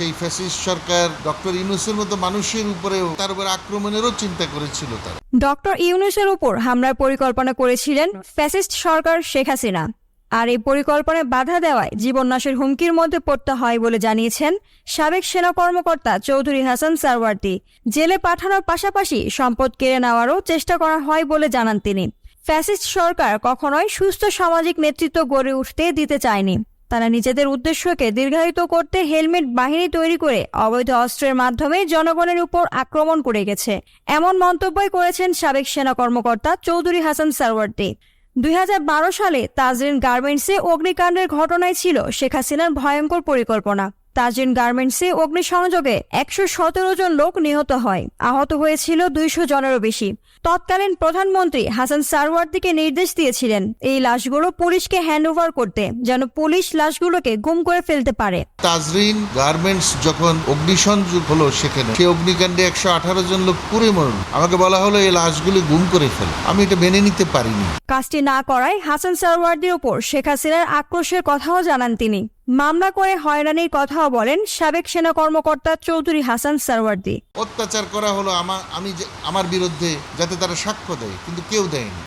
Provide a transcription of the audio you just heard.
সেই ফ্যাসিস্ট সরকার ডক্টর ইউনুসের মতো মানুষের উপরেও তার উপর আক্রমণেরও চিন্তা করেছিল তারা। ডক্টর ইউনুসের উপর হামলার পরিকল্পনা করেছিলেন ফ্যাসিস্ট সরকার শেখ হাসিনা। আর এই পরিকল্পনায় বাধা দেওয়ায় জীবননাশের হুমকির মধ্যে পড়তে হয় বলে জানিয়েছেন সাবেক সেনা কর্মকর্তা চৌধুরী হাসান সারওয়ার্দি। জেলে পাঠানোর পাশাপাশি সম্পদ কেড়ে নেওয়ারও চেষ্টা করা হয় বলে জানান তিনি। ফ্যাসিস্ট সরকার কখনোই সুস্থ সামাজিক নেতৃত্ব গড়ে উঠতে দিতে চায়নি। তারা নিজেদের উদ্দেশ্যকে দীর্ঘায়িত করতে হেলমেট বাহিনী তৈরি করে অবৈধ অস্ত্রের মাধ্যমে জনগণের উপর আক্রমণ করে গেছে। এমন মন্তব্যই করেছেন সাবেক সেনা কর্মকর্তা চৌধুরী হাসান সারওয়ার্দি। দুই সালে তাজরিন গার্মেন্টসে অগ্নিকাণ্ডের ঘটনায় ছিল শেখ হাসিনার ভয়ঙ্কর পরিকল্পনা। তাজরিন গার্মেন্টসে অগ্নিসংযোগে একশো সতেরো জন লোক নিহত হয়। আহত হয়েছিল দুইশো জনেরও বেশি। তৎকালীন প্রধানমন্ত্রী হাসান সারওয়ার্দিকে নির্দেশ দিয়েছিলেন এই লাশগুলো পুলিশকে হ্যান্ডওভার করতে যেন পুলিশ লাশগুলোকে গুম করে ফেলতে পারে। তাজরিন গার্মেন্টস যখন অগ্নিসংযোগ হলো সেখানে সেই অগ্নিকাণ্ডে একশো আঠারো জন লোক পুড়ে মরল আমাকে বলা হলো এই লাশগুলি গুম করে ফেল। আমি এটা মেনে নিতে পারিনি। কাজটি না করায় হাসান সারওয়ার্দির উপর শেখ হাসিনার আক্রোশের কথাও জানান তিনি। মামলা করে হয়রানির কথাও বলেন সাবেক সেনা কর্মকর্তা চৌধুরী হাসান সারওয়ার্দি। অত্যাচার করা হলো আমার আমি আমার বিরুদ্ধে যাতে তারা সাক্ষ্য দেয়, কিন্তু কেউ দেয়নি।